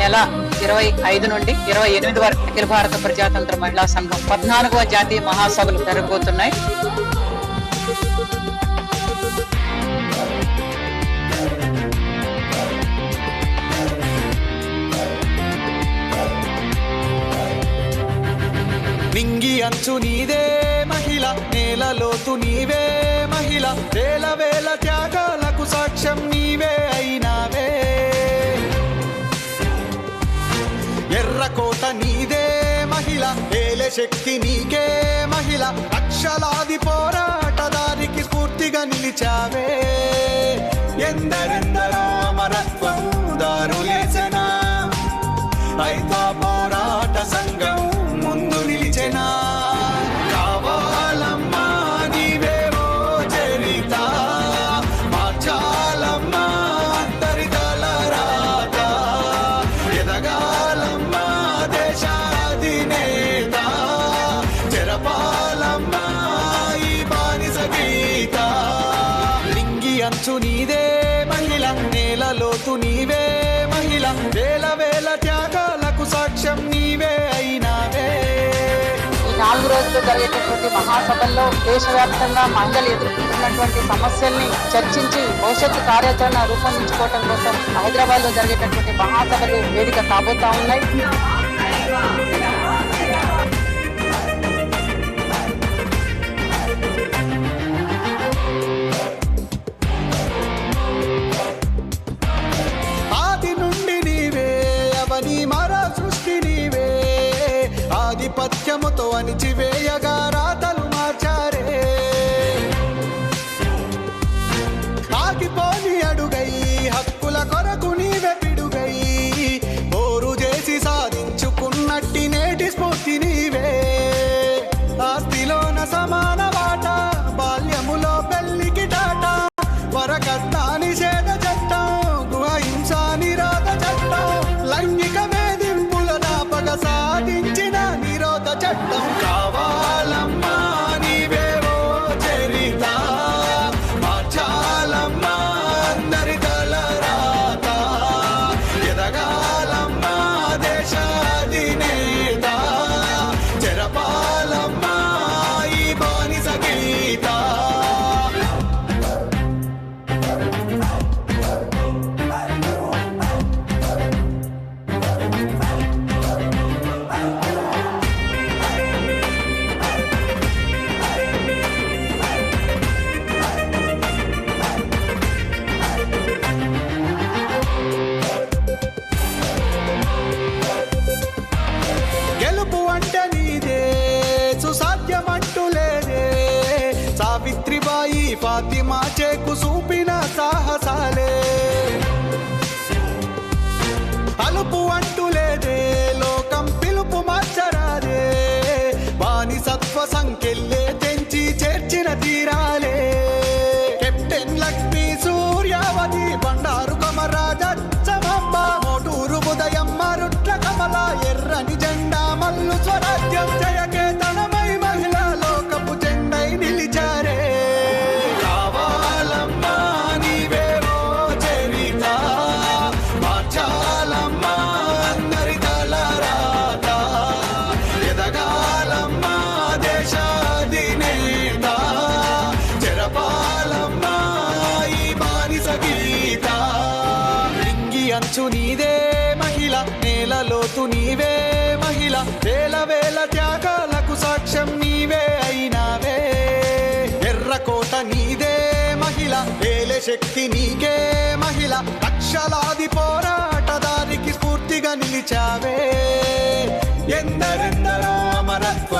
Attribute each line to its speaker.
Speaker 1: నెల ఇరవై ఐదు నుండి ఇరవై ఎనిమిది వరకు అఖిల భారత ప్రజాతంత్ర మహిళా సంఘం పద్నాలుగవ జాతీయ మహాసభలు జరగబోతున్నాయి.
Speaker 2: నింగి అంచు నీదే మహిళ నేలలోతు నీవే మహిళ వేల వేల త్యాగాలకు సాక్ష్యం నీవే. ఎర్రకోట నీదే మహిళ ఏలే శక్తి నీకే మహిళ. లక్షలాది పోరాటదారికి స్ఫూర్తిగా నిలిచావే. ఎందరెంద లింగి అంచు నీదే మహిళ నేలలోతు నీవే మహిళ. వేల వేల త్యాగాలకు సాక్ష్యం నీవే అయినావే.
Speaker 1: ఈ నాలుగు రోజులు జరిగేటటువంటి మహాసభల్లో దేశవ్యాప్తంగా మహిళలు ఎదుర్కొంటున్నటువంటి సమస్యల్ని చర్చించి భవిష్యత్తు కార్యాచరణ రూపొందించుకోవటం కోసం హైదరాబాద్లో జరిగేటటువంటి మహాసభలు వేదిక కాబోతా ఉన్నాయి.
Speaker 2: ఆధిపత్యముతో అణిచివే ఫాతిమా చేకు చూపిన సాహసాలే. అలుపు అంటూ నేలలోతు నీవే మహిళ వేల వేల త్యాగాలకు సాక్ష్యం నీవే అయినావే. ఎర్రకోట నీదే మహిళ వేల శక్తి నీకే మహిళ. లక్షలాది పోరాటదారికి స్ఫూర్తిగా నిలిచావే. ఎందరెందరో అమరత్వ